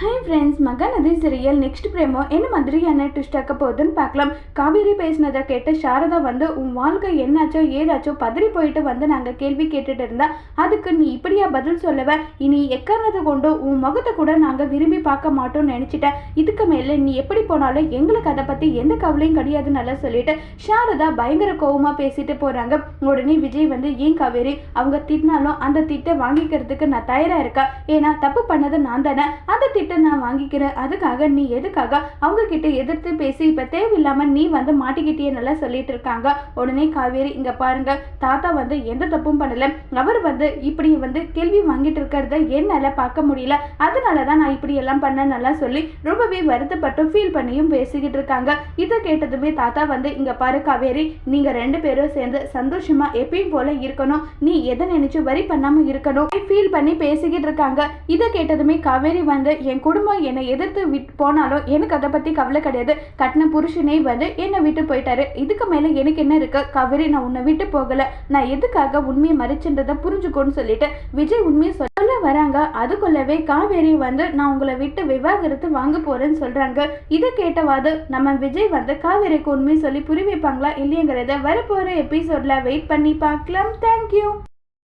Hi friends Mahanadhi serial next promo என்ன மாதிரியான twist ஆக்க போகுதுன்னு பார்க்கலாம். காவேரி பேசினதை கேட்டு சாரதா வந்து உன் வாழ்க்கை என்னாச்சோ ஏதாச்சோ பதறி போயிட்டு வந்து நாங்கள் கேள்வி கேட்டுட்டு இருந்தா அதுக்கு நீ இப்படியா பதில் சொல்லவ? இனி எக்காரணத்தை கொண்டு உன் முகத்தை கூட நாங்கள் விரும்பி பார்க்க மாட்டோம்னு நினச்சிட்டேன் இதுக்கு மேலே நீ எப்படி போனாலும் எங்களுக்கு அதை பற்றி எந்த கவலையும் கிடையாது நல்லா சொல்லிட்டு சாரதா பயங்கர கோவமாக பேசிட்டு போகிறாங்க உடனே விஜய் வந்து ஏன் காவேரி அவங்க திட்டினாலும் அந்த திட்டை வாங்கிக்கிறதுக்கு நான் தயாராக இருக்கேன் ஏன்னா தப்பு பண்ணது நான் தானே. அந்த கிட்ட நான் வாங்கிக்கிறேன். அதுக்காக நீ எதுக்காக அவங்க கிட்ட எதிர்த்து பேசி இப்போ தேவையில்லாம நீ வந்து மாட்டிக்கிட்டே நல்லா சொல்லிட்டு இருக்காங்க. உடனே காவேரி இங்க பாருங்க தாத்தா வந்து எந்த தப்பும் பண்ணல. அவர் வந்து இப்படி வந்து கேள்வி வாங்கிட்டு இருக்கிறத என்னால பார்க்க முடியல. அதனால தான் நான் இப்படி எல்லாம் பண்ண நல்லா சொல்லி ரொம்பவே வருத்தப்பட்டு ஃபீல் பண்ணியும் பேசிக்கிட்டு இருக்காங்க. இதை கேட்டதுமே தாத்தா வந்து இங்க பாரு காவேரி நீங்க ரெண்டு பேரும் சேர்ந்து சந்தோஷமா எப்பயும் போல இருக்கணும். நீ எதை நினைச்சு வரி பண்ணாம இருக்கணும்? ஃபீல் பண்ணி பேசிக்கிட்டு இருக்காங்க. இதை கேட்டதுமே காவேரி வந்து என் குடும்பம் என்னை எதிர்த்து விட் போனாலும் எனக்கு அதை பற்றி கவலை கிடையாது. கட்டின புருஷனே வந்து என்னை விட்டு போயிட்டாரு. இதுக்கு மேலே எனக்கு என்ன இருக்கு? காவேரி நான் உன்னை விட்டு போகல. நான் எதுக்காக உண்மையை மறைச்சுன்றதை புரிஞ்சுக்கோன்னு சொல்லிட்டு விஜய் உண்மையை சொல்ல வராங்க. அதுக்குள்ளவே காவேரி வந்து நான் உங்களை விட்டு விவாகரத்து வாங்க போறேன்னு சொல்றாங்க. இதை கேட்டவாது நம்ம விஜய் வந்து காவேரிக்கு உண்மையை சொல்லி புரிவிப்பாங்களா இல்லையங்கிறத வரப்போற எபிசோட்ல வெயிட் பண்ணி பார்க்கலாம். தேங்க்யூ